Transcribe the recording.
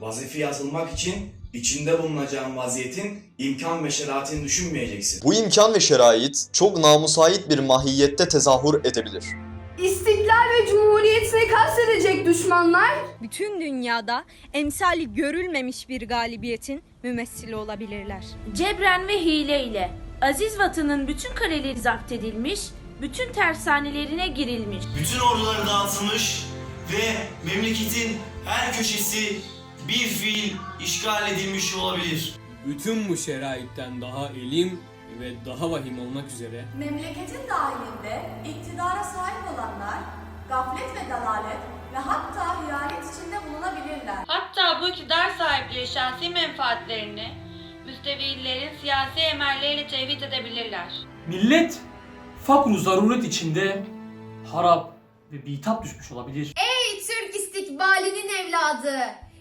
Vazife yazılmak için içinde bulunacağın vaziyetin imkan ve şeraitini düşünmeyeceksin. Bu imkan ve şerait çok namusait bir mahiyette tezahür edebilir. İstiklal ve cumhuriyetine kastedecek düşmanlar bütün dünyada emsali görülmemiş bir galibiyetin mümessili olabilirler. Cebren ve hile ile aziz vatanın bütün kaleleri zapt edilmiş, bütün tersanelerine girilmiş. Bütün orduları dağıtılmış ve memleketin her köşesi bir fiil işgal edilmiş olabilir. Bütün bu şeraitten daha elim ve daha vahim olmak üzere memleketin dahilinde iktidara sahip olanlar gaflet ve dalalet ve hatta hıyanet içinde bulunabilirler. Hatta bu iktidar sahipleri şahsi menfaatlerini müstevillerin siyasi emelleriyle tevhid edebilirler. millet fakru zaruret içinde harap ve bitap düşmüş olabilir. Ey Türk istikbalinin evladı.